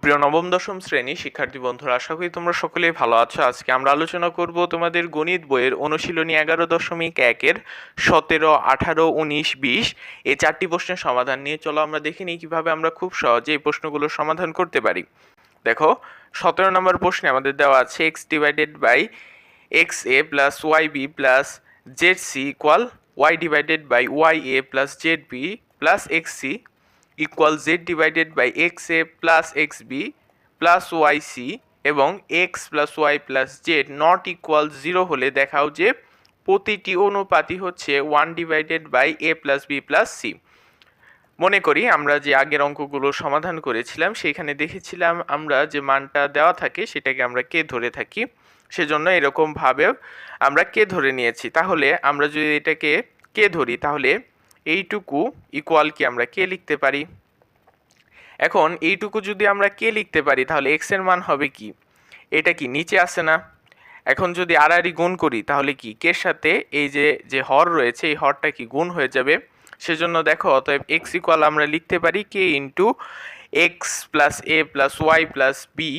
প্রিয় নবম, দশম শ্রেণি শিক্ষার্থী বন্ধুরা, আশা করি তোমরা সকলেই ভালো আছো। আজকে আমরা আলোচনা করব তোমাদের গণিত বইয়ের অনুশীলনী এগারো দশমিক একের সতেরো, আঠারো, উনিশ, বিশ। এই চারটি প্রশ্নের সমাধান নিয়ে চলো আমরা দেখে নিই কীভাবে আমরা খুব সহজে এই প্রশ্নগুলোর সমাধান করতে পারি। দেখো, সতেরো নম্বর প্রশ্নে আমাদের দেওয়া আছে X divided by X A plus Y B plus Z C equal Y divided by Y A plus Z B plus X C equal Z divided by X A plus X B plus Y C এবং X plus Y plus Z not equal zero হলে দেখাও যে প্রতিটি অনুপাতই হচ্ছে one divided by A plus B plus C মনে করি আমরা যে আগের অঙ্কগুলো সমাধান করেছিলাম সেইখানে দেখেছিলাম আমরা যে মানটা দেওয়া থাকে সেটাকে আমরা কে ধরে থাকি। সেজন্য এরকমভাবে আমরা কে ধরে নিয়েছি। তাহলে আমরা যদি এটাকে কে ধরি, তাহলে এইটুকু ইকুয়াল কি আমরা কে লিখতে পারি? এখন এইটুকু যদি আমরা কে লিখতে পারি, তাহলে এক্সের মান হবে কি? এটা কি নিচে আসে না? এখন যদি আড়াআড়ি গুণ করি, তাহলে কি? কের সাথে এই যে যে হর রয়েছে, এই হরটা কি গুণ হয়ে যাবে? সেজন্য দেখো, অতএব এক্স ইকুয়াল আমরা লিখতে পারি K into X plus A plus Y plus B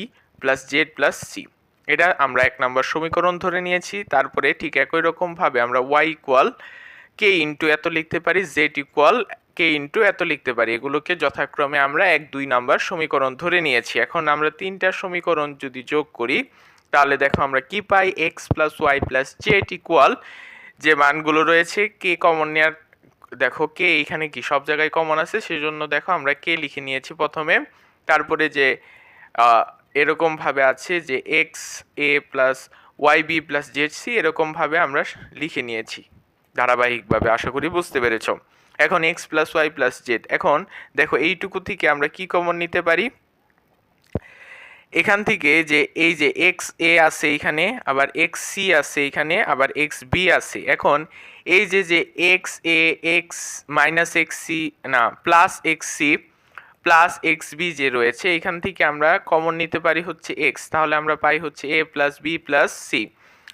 plus Z plus C এটা আমরা এক নম্বর সমীকরণ ধরে নিয়েছি, তারপরে ঠিক একই রকমভাবে আমরা ওয়াই ইকুয়াল কে ইন্টু এত লিখতে পারি জেড ইকুয়াল কে ইন্টু এত লিখতে পারি। এগুলোকে যথাক্রমে আমরা এক, দুই নাম্বার সমীকরণ ধরে নিয়েছি। এখন আমরা তিনটা সমীকরণ যদি যোগ করি, তাহলে দেখো আমরা কি পাই? X plus Y plus Z equal যে মানগুলো রয়েছে কে কমন নেওয়ার দেখো কে এখানে কি সব জায়গায় কমন আছে? সেজন্য দেখো আমরা কে লিখে নিয়েছি প্রথমে। তারপরে যে এরকমভাবে আছে যে X A plus Y B plus Z C এরকমভাবে আমরা লিখে নিয়েছি। ধারাবাহিকভাবে, আশা করি বুঝতে পেরেছ। এখন X plus Y plus Z এখন দেখো, এইটুকু থেকে আমরা কি কমন নিতে পারি? এখান থেকে যে, এই যে এক্স এ আছে এখানে, আবার এক্স সি আছে এখানে, আবার এক্স বি আছে। এখন এই যে যে X A X minus X C না plus X C plus X B যে রয়েছে, এখান থেকে আমরা কমন নিতে পারি হচ্ছে এক্স তাহলে আমরা পাই হচ্ছে A plus B plus C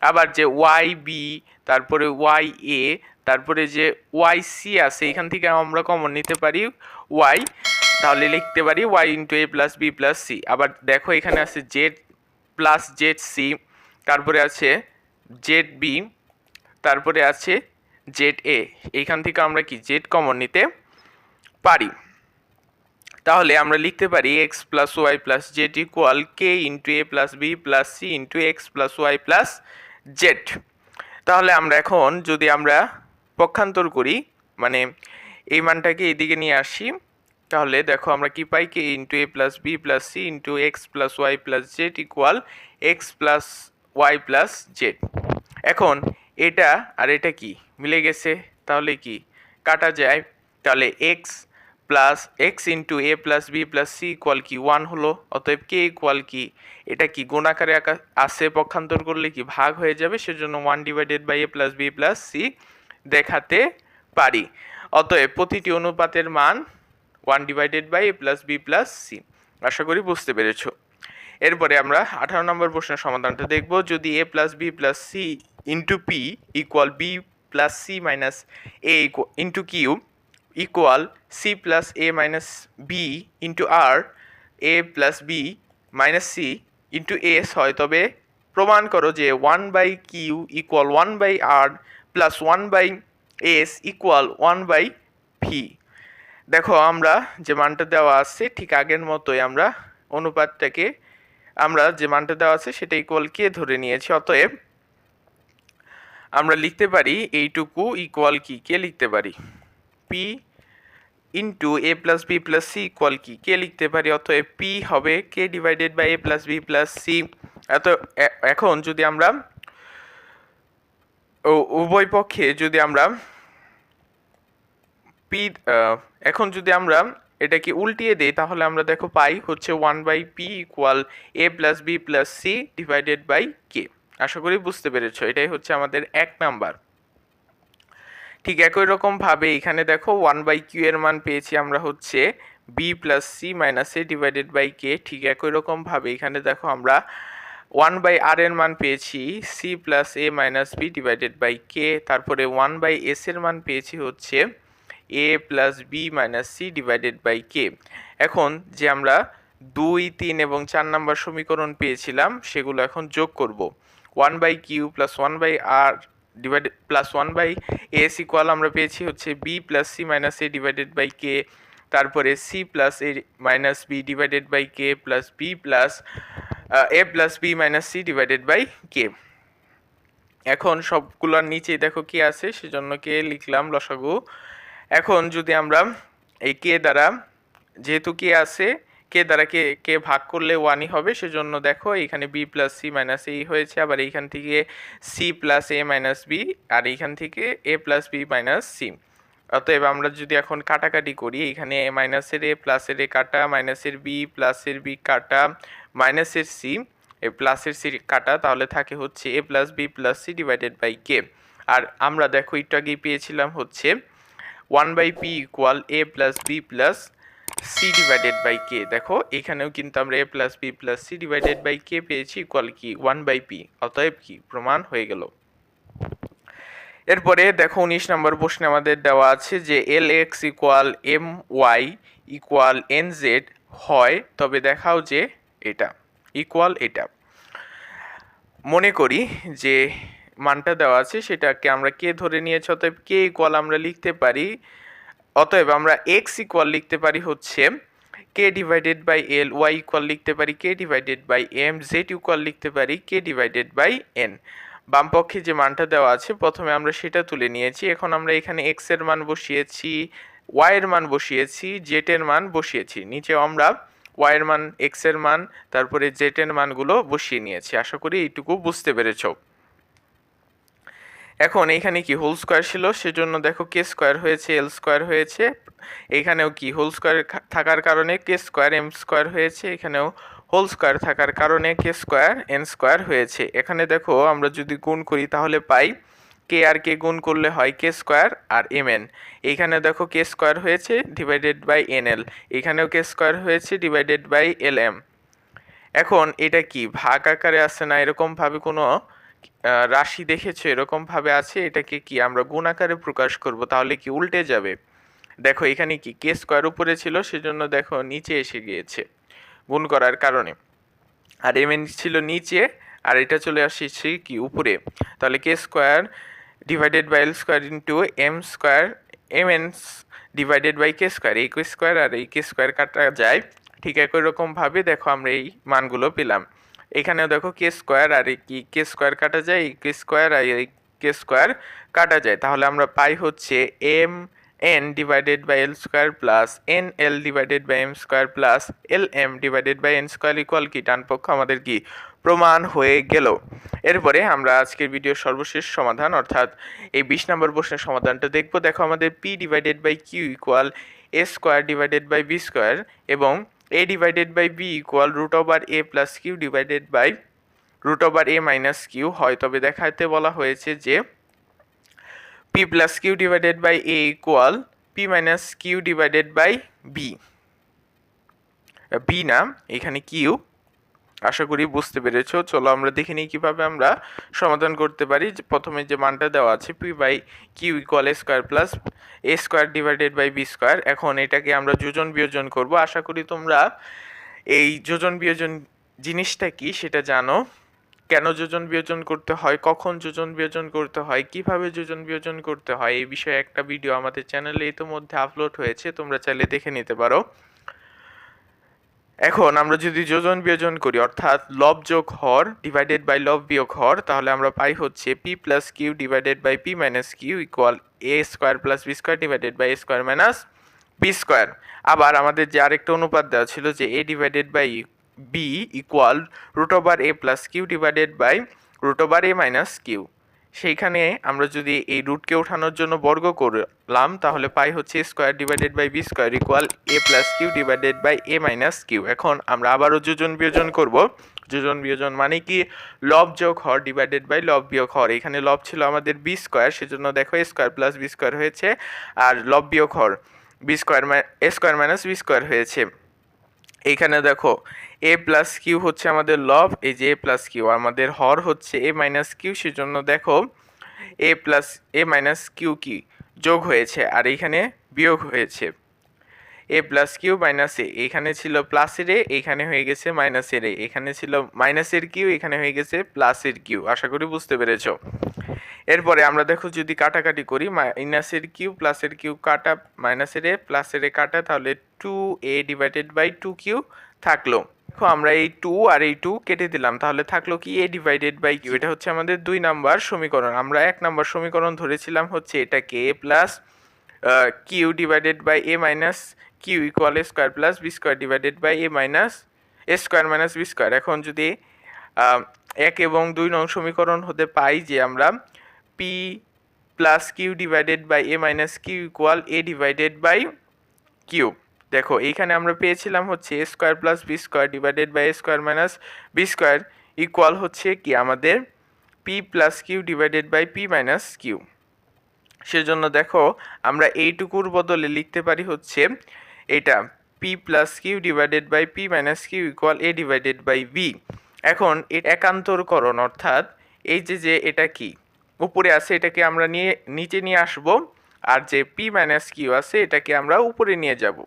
আবার যে ওয়াই বি তারপরে ওয়াই এ তারপরে যে ওয়াই সি আছে, এখান থেকে আমরা কমন নিতে পারি ওয়াই তাহলে লিখতে পারি Y into A plus B plus C আবার দেখো এখানে আছে জেড প্লাস জেড সি তারপরে আছে জেড বি তারপরে আছে জেড এ এইখান থেকে আমরা কি জেড কমন নিতে পারি? তাহলে আমরা লিখতে পারি X plus Y plus Z equal K into A plus B plus C into X plus Y plus Z. তাহলে আমরা এখন যদি আমরা পক্ষান্তর করি মানে এই মানটাকে এইদিকে নিয়ে আসি, তাহলে দেখো আমরা কি পাই? K into A plus B plus C into X plus Y plus Z equal X plus Y plus Z এখন এটা আর এটা কি? মিলে গেছে, তাহলে কি? কাটা যায়। তাহলে X plus X into A plus B plus C equal কি? ওয়ান হলো। অতএব কে ইকুয়াল কি? এটা কি গুণাকারে আসে পক্ষান্তর করলে কি ভাগ হয়ে যাবে? সেজন্য one divided by A plus B plus C দেখাতে পারি। অতএব প্রতিটি অনুপাতের মান one divided by A plus B plus C আশা করি বুঝতে পেরেছ। এরপরে আমরা আঠারো নম্বর প্রশ্নের সমাধানটা দেখব। যদি A plus B plus C into P equal B plus C minus A into Q equal C plus A minus B into R A plus B minus C into S হয়। তবে প্রমাণ করো যে one by Q equal one by R plus one by S equal one by V দেখো আমরা যে মানটা দেওয়া আছে, ঠিক আগের মতোই আমরা অনুপাতটাকে, আমরা যে মানটা দেওয়া আছে সেটা ইকুয়াল কে ধরে নিয়েছি। অতএব আমরা লিখতে পারি, এইটুকু ইকুয়াল কি? কে লিখতে পারি? P into A plus B plus C equal কি? কে লিখতে পারি? অতএব পি হবে K divided by A plus B plus C এত এখন যদি আমরা উভয় পক্ষে যদি আমরা পি এখন যদি আমরা এটাকে উল্টিয়ে দিই, তাহলে আমরা দেখো পাই হচ্ছে one by P equal A plus B plus C divided by K আশা করি বুঝতে পেরেছ, এটাই হচ্ছে আমাদের এক নাম্বার। ঠিক একই রকমভাবে এখানে দেখো ওয়ান বাই কিউ এর মান পেয়েছি আমরা হচ্ছে B plus C minus A divided by K ঠিক একই রকমভাবে এখানে দেখো আমরা ওয়ান বাই আর এর মান পেয়েছি C plus A minus B divided by K তারপরে ওয়ান বাই এস এর মান পেয়েছি হচ্ছে A plus B minus C divided by K এখন যে আমরা দুই, তিন এবং চার নাম্বার সমীকরণ পেয়েছিলাম, সেগুলো এখন যোগ করব। One by Q plus one by R divided plus one by S equal আমরা পেয়েছি হচ্ছে B plus C minus A divided by K তারপরে C plus A minus B divided by K plus B plus A plus B minus C divided by K এখন সবগুলোর নিচেই দেখো কি আছে, সেজন্য কে লিখলাম লসাগু। এখন যদি আমরা এই কে দ্বারা, যেহেতু কে আছে কে দ্বারা কে কে ভাগ করলে ওয়ানই হবে, সেজন্য দেখো এখানে বি প্লাস সি মাইনাস এই হয়েছে, আবার এইখান থেকে C plus A minus B আর এইখান থেকে A plus B minus C অতএব আমরা যদি এখন কাটাকাটি করি, এখানে মাইনাসের এ প্লাসের এ কাটা মাইনাসের বি প্লাসের বি কাটা মাইনাসের সি এ প্লাসের সি কাটা, তাহলে থাকে হচ্ছে A plus B plus C divided by K আর আমরা দেখো একটু আগেই পেয়েছিলাম হচ্ছে one by P equal A plus B plus C divided by K দেখো, এখানেও কিন্তু আমরা A plus B plus C divided by K পেয়েছি ইকুয়াল কি? ওয়ান বাই পি অতএব কি? প্রমাণ হয়ে গেল। এরপরে দেখো, উনিশ নম্বর প্রশ্নে আমাদের দেওয়া আছে যে L X equal M Y equal N Z হয়, তবে দেখাও যে এটা ইকুয়াল এটা। মনে করি যে মানটা দেওয়া আছে, সেটাকে আমরা কে ধরে নিয়েছি, অতএব কে ইকুয়াল আমরা লিখতে পারি অতএব আমরা এক্স ইকুয়াল লিখতে পারি হচ্ছে K divided by L Y equal লিখতে পারি K divided by M Z equal লিখতে পারি কে ডিভাইডেড বাই এন বামপক্ষে যে মানটা দেওয়া আছে, প্রথমে আমরা সেটা তুলে নিয়েছি। এখন আমরা এখানে এক্সের মান বসিয়েছি ওয়াই এর মান বসিয়েছি জেড এর মান বসিয়েছি। নিচে আমরা ওয়াই এর মান এক্সের মান, তারপরে জেড এর মানগুলো বসিয়ে নিয়েছি। আশা করি এইটুকু বুঝতে পেরেছ। এখন এইখানে কি হোল স্কোয়ার ছিল? সেজন্য দেখো কে স্কোয়ার হয়েছে এল স্কোয়ার হয়েছে। এখানেও কি হোল স্কোয়ার থাকার কারণে কে স্কোয়ার এম স্কোয়ার হয়েছে। এখানেও হোল স্কোয়ার থাকার কারণে কে স্কোয়ার এন স্কোয়ার হয়েছে। এখানে দেখো আমরা যদি গুণ করি তাহলে পাই কে আর কে গুণ করলে হয় কে স্কোয়ার আর এম এন এইখানে দেখো কে স্কোয়ার হয়েছে ডিভাইডেড বাই এন এল এখানেও কে স্কোয়ার হয়েছে ডিভাইডেড বাই এল এম এখন এটা কি? ভাগ আকারে আছে না? এরকমভাবে কোনো রাশি দেখেছ? এরকমভাবে আছে? এটাকে কি আমরা গুণ আকারে প্রকাশ করব? তাহলে কি উল্টে যাবে? দেখো, এখানে কি? কে স্কোয়ার উপরে ছিল? সেজন্য দেখো, নিচে এসে গিয়েছে গুণ করার কারণে। আর এম এন ছিল নিচে, আর এটা চলে আসছে কি? উপরে। তাহলে K square divided by L square into M square M N divided by K square এই কে স্কোয়ার আর এই কে স্কোয়ার কাটা যায়। ঠিক একই রকমভাবে দেখো, আমরা এই মানগুলো পেলাম। এখানেও দেখো কে স্কোয়ার আর কি কে স্কোয়ার কাটা যায় এই কে স্কোয়ার আর এই কে স্কোয়ার কাটা যায়। তাহলে আমরা পাই হচ্ছে M N divided by L square plus N L divided by M square plus L M divided by N square equal কি? ডান পক্ষ আমাদের কি? প্রমাণ হয়ে গেল। এরপরে আমরা আজকের ভিডিওর সর্বশেষ সমাধান, অর্থাৎ এই বিশ নম্বর প্রশ্নের সমাধানটা দেখব। দেখো আমাদের P divided by Q equal A square divided by B square এবং A divided by B equal root over A plus Q divided by root over A minus Q হয়। তবে দেখাতে বলা হয়েছে যে P plus Q divided by A equal P minus Q divided by B B না, এখানে Q আশা করি বুঝতে পেরেছ। চলো আমরা দেখে নিই কীভাবে আমরা সমাধান করতে পারি। প্রথমে যে মানটা দেওয়া আছে P by Q equal A square plus A square divided by B square এখন এটাকে আমরা যোজন বিয়োজন করব। আশা করি তোমরা এই যোজন বিয়োজন জিনিসটা কি সেটা জানো। কেন যোজন বিয়োজন করতে হয়, কখন যোজন বিয়োজন করতে হয়, কীভাবে যোজন বিয়োজন করতে হয়, এই বিষয়ে একটা ভিডিও আমাদের চ্যানেলে ইতিমধ্যে আপলোড হয়েছে। তোমরা চাইলে দেখে নিতে পারো। এখন আমরা যদি যোজন বিয়োজন করি, অর্থাৎ লব যোগ হর ডিভাইডেড বাই লব বিয়োগ হর, তাহলে আমরা পাই হচ্ছে P plus Q divided by P minus Q equal A square plus B square divided by A square minus B square আবার আমাদের যে আরেকটা অনুপাত দেওয়া ছিল যে A divided by B equal root over A plus Q divided by root over A minus Q সেইখানে আমরা যদি এই রুটকে ওঠানোর জন্য বর্গ করলাম, তাহলে পাই হচ্ছে square divided by B square equal A plus Q divided by A minus Q এখন আমরা আবারও যোজন বিয়োজন করব। যোজন বিয়োজন মানে কি? লব যোগ হর ডিভাইডেড বাই লব বিয়োগ হর। এখানে লব ছিল আমাদের বি স্কোয়ার সেজন্য দেখো স্কোয়ার প্লাস বি স্কোয়ার হয়েছে, আর লব বিয়োগ হর B square square minus B square হয়েছে। এইখানে দেখো এ প্লাস কিউ হচ্ছে আমাদের লব এই যে এ প্লাস কিউ আমাদের হর হচ্ছে এ মাইনাস কিউ সেজন্য দেখো A plus A minus Q কি? যোগ হয়েছে, আর এইখানে বিয়োগ হয়েছে। A plus Q minus A এখানে ছিল প্লাসের এ এখানে হয়ে গেছে মাইনাসের এ এখানে ছিল মাইনাসের কিউ এখানে হয়ে গেছে প্লাসের কিউ আশা করি বুঝতে পেরেছ। এরপরে আমরা দেখো যদি কাটাকাটি করি মাইনাসের কিউ প্লাসের কিউ কাটা মাইনাসের এ প্লাসের এ কাটা, তাহলে two A divided by two Q থাকল। দেখো, আমরা এই টু আর এই টু কেটে দিলাম। তাহলে থাকল কি? এ ডিভাইডেড বাই কিউ এটা হচ্ছে আমাদের দুই নাম্বার সমীকরণ। আমরা এক নাম্বার সমীকরণ ধরেছিলাম হচ্ছে এটাকে A plus Q divided by A minus Q equal A square plus B square divided by A minus A square minus B square এখন যদি এক এবং দুই নং সমীকরণ হতে পাই যে আমরা P plus Q divided by A minus Q equal A divided by Q দেখো, এইখানে আমরা পেয়েছিলাম হচ্ছে A square plus B square divided by A square minus B square equal হচ্ছে কি? আমাদের P plus Q divided by P minus Q সেজন্য দেখো, আমরা এইটুকুর বদলে লিখতে পারি হচ্ছে এটা P plus Q divided by P minus Q equal A divided by B এখন এর একান্তরকরণ অর্থাৎ এই যে যে এটা কি? উপরে আছে এটাকে আমরা নিয়ে, নিচে নিয়ে আসব, আর যে পি মাইনাস কিউ আছে এটাকে আমরা উপরে নিয়ে যাব।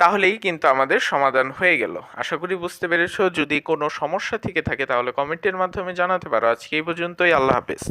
তাহলেই কিন্তু আমাদের সমাধান হয়ে গেল। আশা করি বুঝতে পেরেছ। যদি কোনো সমস্যা থেকে থাকে তাহলে কমেন্টের মাধ্যমে জানাতে পারো। আজকে এই পর্যন্তই। আল্লাহ হাফেজ।